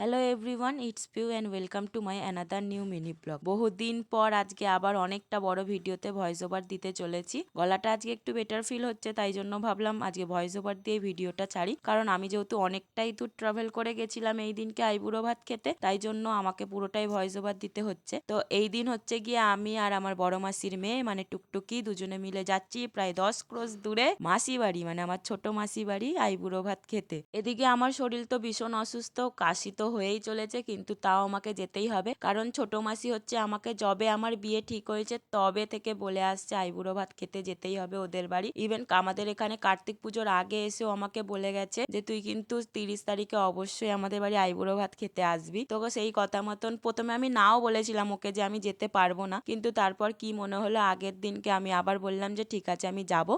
Hello everyone it's Piu and welcome to my another new mini blog বহুদিন পর আজকে আবার অনেকটা বড় ভিডিওতে ভয়েস ওভার দিতে চলেছি। গলাটা আজকে একটু বেটার ফিল হচ্ছে, তাই জন্য ভাবলাম আজকে ভয়েস ওভার দিয়ে ভিডিওটা ছাড়ি। কারণ আমি যেহেতু অনেকটাই দূর ট্রাভেল করে গেছিলাম এই দিনকে আইবুড়ো ভাত খেতে, তাই জন্য আমাকে পুরোটাই ভয়েস ওভার দিতে হচ্ছে। তো এই দিন হচ্ছে গিয়ে আমি আর আমার বড় মাসির মেয়ে মানে টুকটুকি দুজনে মিলে যাচ্ছি প্রায় দশ ক্রোশ দূরে মাসি বাড়ি মানে আমার ছোট মাসি বাড়ি আইবুড়ো ভাত খেতে। এদিকে আমার শরীর তো ভীষণ অসুস্থ, কাশি তো হয়েই চলেছে, কিন্তু তাও আমাকে যেতেই হবে। কারণ ছোট মাসি হচ্ছে আমাকে যবে আমার বিয়ে ঠিক হয়েছে, তবে থেকে বলে আসছে আইবুড়ো ভাত খেতে যেতেই হবে ওদের বাড়ি। ইভেন আমাদের এখানে কার্তিক পুজোর আগে এসেও আমাকে বলে গেছে যে, তুই কিন্তু তিরিশ তারিখে অবশ্যই আমাদের বাড়ি আইবুড়ো ভাত খেতে আসবি। তোকে সেই কথা মতন প্রথমে আমি নাও বলেছিলাম ওকে যে, আমি যেতে পারব না। কিন্তু তারপর কি মনে হলো, আগের দিনকে আমি আবার বললাম যে, ঠিক আছে, আমি যাব।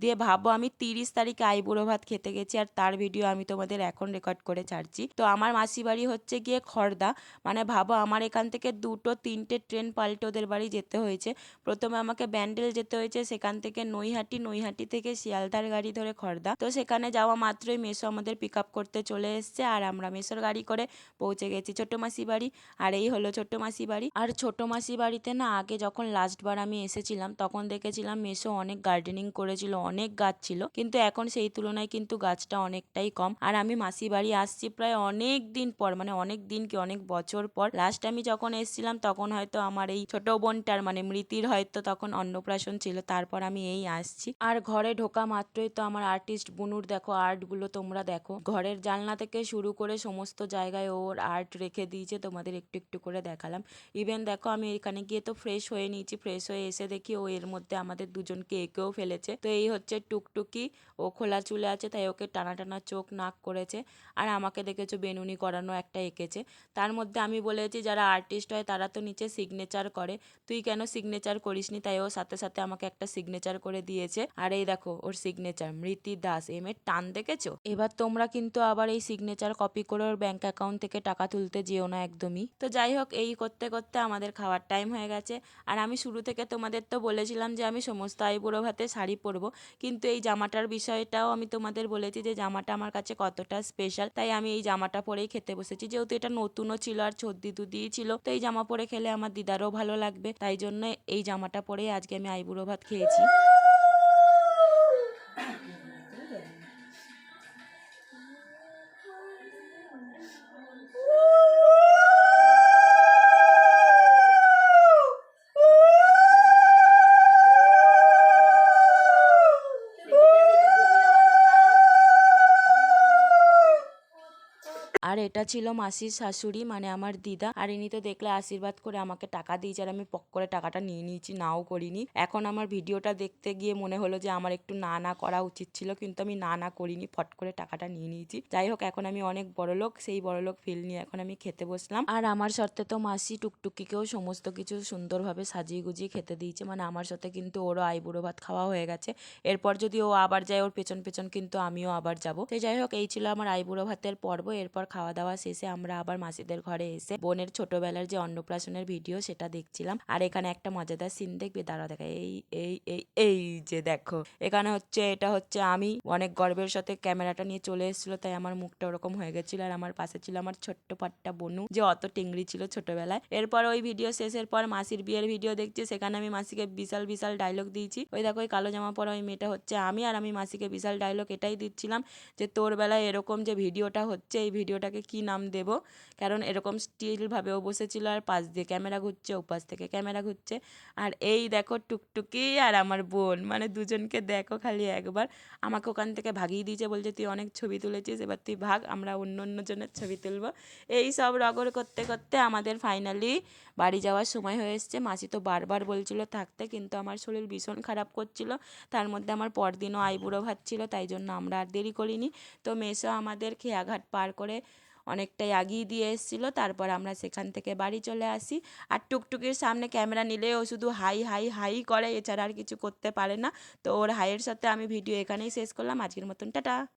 দিয়ে ভাবো আমি তিরিশ তারিখে আইবুড়ো ভাত খেতে গেছি আর তার ভিডিও আমি তোমাদের এখন রেকর্ড করে ছাড়ছি। তো আমার মাসি বাড়ি হচ্ছে গিয়ে খড়দা। মানে ভাবো আমার এখান থেকে দুটো, তিনটে ট্রেন পাল্টে ওদের বাড়ি যেতে হয়েছে। প্রথমে আমাকে ব্যান্ডেল যেতে হয়েছে, সেখান থেকে নৈহাটি নৈহাটি থেকে শিয়ালদার গাড়ি ধরে খড়দা। তো সেখানে যাওয়া মাত্রই মেসো আমাদের পিক আপ করতে চলে এসছে আর আমরা মেসোর গাড়ি করে পৌঁছে গেছি ছোট মাসি বাড়ি। আর এই হলো ছোট মাসি বাড়ি। আর ছোট মাসি বাড়িতে না আগে যখন লাস্টবার আমি এসেছিলাম, তখন দেখেছিলাম মেসো অনেক গার্ডেনিং করেছিল, অনেক গাছ ছিল। কিন্তু এখন সেই তুলনায় কিন্তু গাছটা অনেকটাই কম। আর আমি মাসি বাড়ি আসছি প্রায় অনেক দিন পর। মানে অনেক দিন কি অনেক বছর পর লাস্ট আমি যখন এসেছিলাম তখন হয়তো আমার এই ছোট বোনটার মানে মৃতির হয়তো তখন অন্নপ্রাশন ছিল, তারপর আমি এই আসছি। আর ঘরে ঢোকা মাত্রই তো আমার আর্টিস্ট বুনুর দেখো আর্টগুলো তোমরা দেখো। ঘরের জানলা থেকে শুরু করে সমস্ত জায়গায় ওর আর্ট রেখে দিয়েছে, তোমাদের একটু একটু করে দেখালাম। ইভেন দেখো আমি এখানে গিয়ে তো ফ্রেশ হয়ে নিয়েছি ফ্রেশ হয়ে এসে দেখি ও এর মধ্যে আমাদের দুজনকে এঁকেও ফেলেছে। তো এই হচ্ছে টুকটুকি, ও খোলা চুলে আছে, তাই ওকে টানা টানা চোখ নাক করেছে। আর আমাকে দেখেছ বেনুনি করানো একটা এঁকেছে। তার মধ্যে আমি বলেছি, যারা আর্টিস্ট হয় তারা তো নিচে সিগনেচার করে। তুই কেন সিগনেচার করিসনি? তাই ও সাথে সাথে আমাকে একটা সিগনেচার করে দিয়েছে। আর এই দেখো, ওর সিগনেচার মৃতি দাস, এম এর টান দেখেছ? এবার তোমরা কিন্তু আবার এই সিগনেচার কপি করে ওর ব্যাংক অ্যাকাউন্ট থেকে টাকা তুলতে যেও না একদমই। তো যাই হোক, এই করতে করতে আমাদের খাওয়ার টাইম হয়ে গেছে। আর আমি শুরু থেকে তোমাদের তো বলেছিলাম যে আমি সমস্ত আইবুড়ো ভাতে শাড়ি পরবো। কিন্তু এই জামাটার বিষয়টাও আমি তোমাদের বলেছি যে জামাটা আমার কাছে কতটা স্পেশাল তাই আমি এই জামাটা পরেই খেতে বসেছি, যেহেতু এটা নতুনও ছিল আর ছর্দি দুদিই ছিল, তো এই জামা পরে খেলে আমার দিদারও ভালো লাগবে। তাই জন্য এই জামাটা পরেই আজকে আমি আইবুড়ো ভাত খেয়েছি। আর এটা ছিল মাসির শাশুড়ি মানে আমার দিদা। আর ইনি তো দেখলে আশীর্বাদ করে আমাকে টাকা দিয়েছে আর আমি পক করে টাকাটা নিয়ে নিয়েছি, নাও করিনি। এখন আমার ভিডিওটা দেখতে গিয়ে মনে হলো যে আমার একটু না না করা উচিত ছিল, কিন্তু আমি না না করিনি, ফট করে টাকাটা নিয়ে নিয়েছি। যাই হোক, এখন আমি অনেক বড় লোক সেই বড় লোক ফিল নিয়ে এখন আমি খেতে বসলাম। আর আমার সাথে তো মাসি টুকটুকিকেও সমস্ত কিছু সুন্দরভাবে সাজিয়ে গুজিয়ে খেতে দিয়েছে মানে আমার সাথে কিন্তু ওরও আইবুড়ো ভাত খাওয়া হয়ে গেছে। এরপর যদি ও আবার যায়, ওর পেছন পেছন কিন্তু আমিও আবার যাব। তো যাই হোক, এই ছিল আমার আইবুড়ো ভাতের পর্ব। এরপর খাওয়া দাওয়া শেষে আমরা আবার মাসিদের ঘরে এসে বোনের ছোটবেলার যে অন্নপ্রাশনের ভিডিও সেটা দেখছিলাম। আর এখানে একটা মজাদার সিন দেখবে, দাঁড়া দেখা, এই এই এই এই যে দেখো, এখানে হচ্ছে, এটা হচ্ছে আমি। অনেক গর্বের সাথে ক্যামেরাটা নিয়ে চলে এসেছিল, তাই আমার মুখটা ওরকম হয়ে গেছিল। আর আমার পাশে ছিল আমার ছোট্ট পাট্টা বনু, যে অত টেংরি ছিল ছোটবেলায়। এরপর ওই ভিডিও শেষের পর মাসির বিয়ের ভিডিও দেখছি, সেখানে আমি মাসিকে বিশাল বিশাল ডায়লগ দিয়েছি। ওই দেখো, ওই কালো জামা পরা ওই মেয়েটা হচ্ছে আমি, আর আমি মাসিকে বিশাল ডায়লগ এটাই দিচ্ছিলাম যে তোর বেলায় এরকম যে ভিডিওটা হচ্ছে, এই ভিডিওটাকে কি নাম দেব? কারণ এরকম স্টিলভাবেও বসেছিল আর পাশ দিয়ে ক্যামেরা ঘুরছে, ওপাশ থেকে ক্যামেরা ঘুরছে। আর এই দেখো টুকটুকি আর আমার বোন মানে দুজনকে দেখো খালি একবার। আমাকে ওখান থেকে ভাগিয়ে দিয়েছে বলছে, তুই অনেক ছবি তুলেছিস, এবার তুই ভাগ, আমরা অন্য অন্য জনের ছবি তুলবো। এই সব রগর করতে করতে আমাদের ফাইনালি বাড়ি যাওয়ার সময় হয়ে এসছে। মাসি তো বারবার বলছিল থাকতে, কিন্তু আমার শরীর ভীষণ খারাপ করছিল। তার মধ্যে আমার পরদিনও আইবুড়ো ভাত ছিল, তাই জন্য আমরা আর দেরি করিনি। তো মেসো আমাদের খেয়াঘাট পার করে অনেকটাই আগিয়ে দিয়ে এসেছিল। তারপর আমরা সেখান থেকে বাড়ি চলে আসি। আর টুকটুকির সামনে ক্যামেরা নিলে ও শুধু হাই হাই হাই করে, এছাড়া আর কিছু করতে পারে না। তো ওর হাইয়ের সাথে আমি ভিডিও এখানেই শেষ করলাম। আজকের মতন, টাটা!